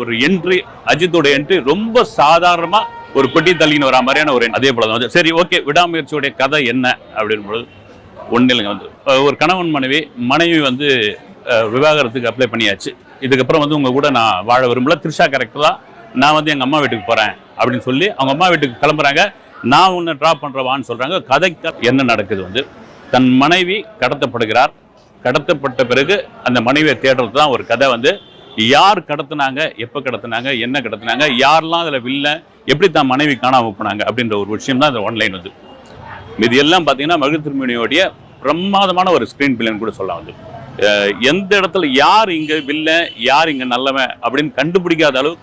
ஒரு என்ட்ரி அஜித்தோட என்ட்ரி ரொம்ப சாதாரணமாக ஒரு பெட்டி தள்ளின்னு வரா மாதிரியான ஒரு அதே போல தான் வந்து சரி ஓகே விடாமுயற்சியுடைய கதை என்ன அப்படின் பொழுது ஒன்றும் இல்லைங்க வந்து ஒரு கணவன் மனைவி மனைவி வந்து விவாகரத்துக்கு அப்ளை பண்ணியாச்சு. இதுக்கப்புறம் வந்து உங்கள் கூட நான் வாழ விரும்பல. த்ரிஷா கரெக்டாக நான் வந்து எங்கள் அம்மா வீட்டுக்கு போகிறேன் அப்படின்னு சொல்லி அவங்க அம்மா வீட்டுக்கு கிளம்புறாங்க. நான் ஒன்று ட்ராப் பண்ணுறவான்னு சொல்கிறாங்க கதைக்கு என்ன நடக்குது வந்து தன் மனைவி கடத்தப்படுகிறார். கடத்தப்பட்ட பிறகு அந்த மனைவியை தேடுறது தான் ஒரு கதை வந்து. யார் கடத்துனாங்க எப்போ கடத்தினாங்க என்ன கடத்துனாங்க யாரெல்லாம் அதில் வில்ல எப்படி தான் மனைவி காணாமல் போனாங்க அப்படின்ற ஒரு விஷயம் தான் இந்த ஒன்லைன் வந்து. இது எல்லாம் பார்த்தீங்கன்னா மகிழ் திருமணியோடைய பிரமாதமான ஒரு ஸ்க்ரீன் பிளேன்னு கூட சொல்லலாம் வந்து. எந்த இடத்துல யார் இங்கே வில்ல யார் இங்கே நல்லவன் அப்படின்னு கண்டுபிடிக்காத அளவு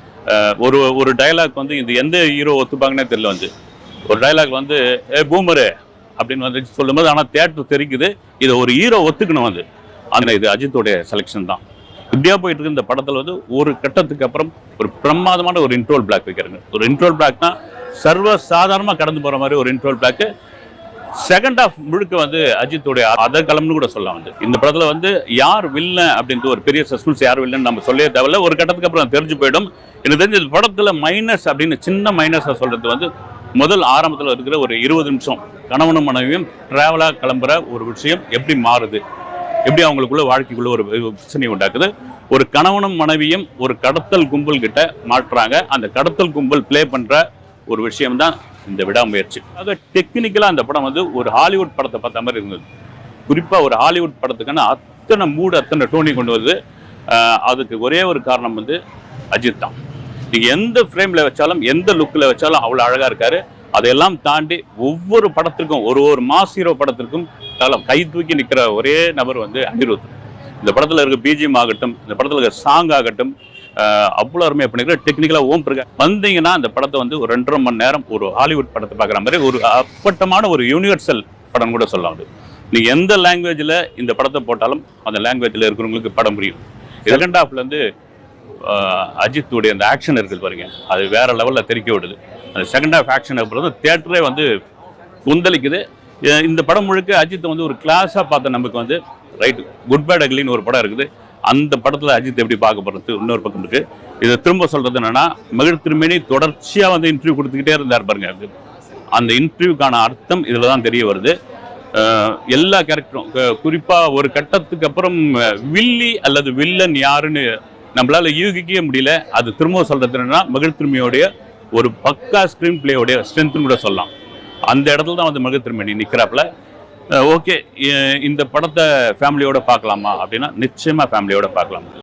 ஒரு ஒரு டயலாக் வந்து இது எந்த ஹீரோ ஒத்துப்பாங்கன்னே தெரியல வந்து. ஒரு டயலாக் வந்து ஏ பூமரு அப்படின்னு வந்து சொல்லும்போது ஆனால் தேட்டர் தெரிக்குது. இதை ஒரு ஹீரோ ஒத்துக்கணும் வந்து. ஆனால் இது அஜித்துடைய செலெக்ஷன் தான். இப்படியா போயிட்டு இருக்க இந்த படத்தில் வந்து ஒரு கட்டத்துக்கு அப்புறம் ஒரு பிரமாதமான ஒரு இன்ட்ரோல் பிளாக் வைக்கிறாங்க. ஒரு இன்ட்ரோல் பிளாக்னா சர்வ சாதாரணமாக கடந்து போகிற மாதிரி ஒரு இன்ட்ரோல் பிளாக்கு செகண்ட் ஆஃப் முழுக்க வந்து அஜித்துடைய அதர் கலம்னு கூட சொல்லலாம் வந்து. இந்த படத்தில் வந்து யார் வில்லை அப்படின்ட்டு ஒரு பெரிய சஸ்பென்ஸ் யார் வில்லன்னு நம்ம சொல்லவே தேவையில்ல. ஒரு கட்டத்துக்கு அப்புறம் தெரிஞ்சு போயிடும். எனக்கு தெரிஞ்ச இந்த மைனஸ் அப்படின்னு சின்ன மைனஸாக சொல்கிறது வந்து முதல் ஆரம்பத்தில் இருக்கிற ஒரு இருபது நிமிஷம் கணவனும் மனைவியும் ட்ராவலாக கிளம்புற ஒரு விஷயம் எப்படி மாறுது? எப்படி அவங்களுக்குள்ள வாழ்க்கைக்குள்ள ஒரு பிரச்சனை உண்டாக்குது? ஒரு கணவனும் மனைவியும் ஒரு கடத்தல் கும்பல் கிட்ட மாற்றுறாங்க அந்த கடத்தல் கும்பல் ப்ளே பண்ற ஒரு விஷயம் தான் இந்த விடாமுயற்சி. ஆக டெக்னிக்கலாக அந்த படம் வந்து ஒரு ஹாலிவுட் படத்தை பார்த்த மாதிரி இருந்தது. குறிப்பாக ஒரு ஹாலிவுட் படத்துக்கான அத்தனை மூடு அத்தனை டோனி கொண்டு வருது அதுக்கு ஒரே ஒரு காரணம் வந்து அஜித் தான். நீங்கள் எந்த ஃப்ரேமில் வச்சாலும் எந்த லுக்கில் வச்சாலும் அவ்வளோ அழகாக இருக்காரு. அதையெல்லாம் தாண்டி ஒவ்வொரு படத்திற்கும் ஒரு ஒரு மாஸ் ஹீரோ படத்திற்கும் தல கை தூக்கி நிற்கிற ஒரே நபர் வந்து அனிருத். இந்த படத்தில் இருக்க பிஜிஎம் ஆகட்டும் இந்த படத்தில் இருக்க சாங் ஆகட்டும் அவ்வளோ அருமையாக பண்ணிக்கிற டெக்னிக்கலாக ஓம் இருக்க வந்தீங்கன்னா அந்த படத்தை வந்து ஒரு ரெண்டரை மணி நேரம் ஒரு ஹாலிவுட் படத்தை பார்க்குற மாதிரி ஒரு அப்பட்டமான ஒரு யூனிவர்சல் படம் கூட சொல்லலாம் அது. நீங்கள் எந்த லாங்குவேஜில் இந்த படத்தை போட்டாலும் அந்த லாங்குவேஜில் இருக்கிறவங்களுக்கு படம் புரியும். செகண்ட் ஹாஃப்லேருந்து அஜித்துடைய அந்த ஆக்ஷன் இருக்குது பாருங்க. அது வேற லெவலில் தெரிக்க விடுது. அந்த செகண்ட் ஹாஃப் ஆக்ஷன் அப்புறம் தேட்டரே வந்து குந்தளிக்குது. இந்த படம் முழுக்க அஜித் வந்து ஒரு கிளாஸாக பார்த்த நமக்கு வந்து ரைட் குட் பேட் அக்லின்னு ஒரு படம் இருக்குது. அந்த படத்தில் அஜித் எப்படி பார்க்க போகிறது இன்னொரு பக்கம் இருக்குது இதை திரும்ப சொல்கிறது என்னென்னா மகிழ் திருமேனி தொடர்ச்சியாக வந்து இன்டர்வியூ கொடுத்துக்கிட்டே இருந்தார் பாருங்க. அது அந்த இன்டர்வியூக்கான அர்த்தம் இதில் தான் தெரிய வருது. எல்லா கேரக்டரும் குறிப்பாக ஒரு கட்டத்துக்கு அப்புறம் வில்லி அல்லது வில்லன் யாருன்னு நம்மளால் யூகிக்கவே முடியல. அது திரும்ப சொல்கிறது என்னென்னா மகிழ் திரும்பியோடைய ஒரு பக்கா ஸ்க்ரீன் பிளேயோடைய ஸ்ட்ரென்த்னு கூட சொல்லலாம். அந்த இடத்துல தான் வந்து மகத்திருமணி நிற்கிறாப்புல ஓகே இந்த படத்தை ஃபேமிலியோட பார்க்கலாமா அப்படின்னா நிச்சயமாக ஃபேமிலியோட பார்க்கலாம்.